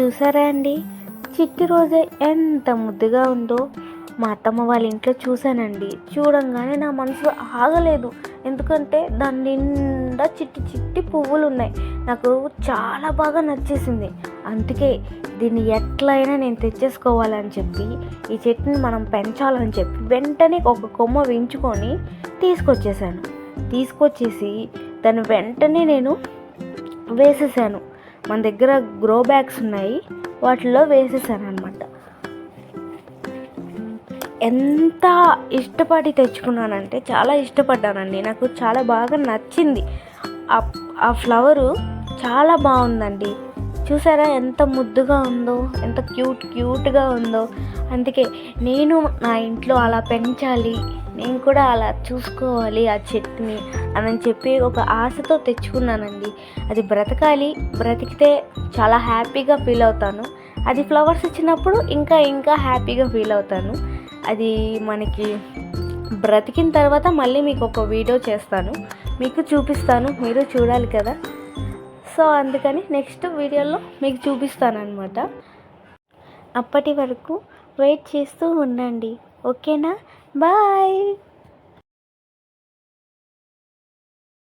చూసారా అండి? చిట్టి రోజే ఎంత ముద్దుగా ఉందో. మా అత్తమ్మ వాళ్ళ ఇంట్లో చూశానండి. చూడంగానే నా మనసు ఆగలేదు. ఎందుకంటే దాని నిండా చిట్టి చిట్టి పువ్వులు ఉన్నాయి నాకు చాలా బాగా నచ్చేసింది. అందుకే దీన్ని ఎట్లయినా నేను తెచ్చేసుకోవాలని చెప్పి ఈ చెట్టుని మనం పెంచాలని చెప్పి వెంటనే ఒక కొమ్మ వేయించుకొని తీసుకొచ్చేసాను తీసుకొచ్చేసి దాన్ని వెంటనే నేను వేసేసాను. మన దగ్గర గ్రో బ్యాగ్స్ ఉన్నాయి. వాటిలో వేసేసాను అనమాట ఎంత ఇష్టపడి తెచ్చుకున్నానంటే చాలా ఇష్టపడ్డానండి. నాకు చాలా బాగా నచ్చింది. ఆ- ఆ ఫ్లవరు చాలా బాగుందండి. చూసారా ఎంత ముద్దుగా ఉందో ఎంత క్యూట్ క్యూట్గా ఉందో. అందుకే నేను నా ఇంట్లో అలా పెంచాలి నేను కూడా అలా చూసుకోవాలి ఆ చెట్టుని అని చెప్పి ఒక ఆశతో తెచ్చుకున్నానండి. అది బ్రతకాలి బ్రతికితే చాలా హ్యాపీగా ఫీల్ అవుతాను. అది ఫ్లవర్స్ ఇచ్చినప్పుడు ఇంకా ఇంకా హ్యాపీగా ఫీల్ అవుతాను. అది మనకి బ్రతికిన తర్వాత మళ్ళీ మీకు ఒక వీడియో చేస్తాను. మీకు చూపిస్తాను మీరు చూడాలి కదా. సో అందుకని నెక్స్ట్ వీడియోలో మీకు చూపిస్తాను అనమాట అప్పటి వరకు వెయిట్ చేస్తూ ఉండండి. ఓకేనా? బాయ్!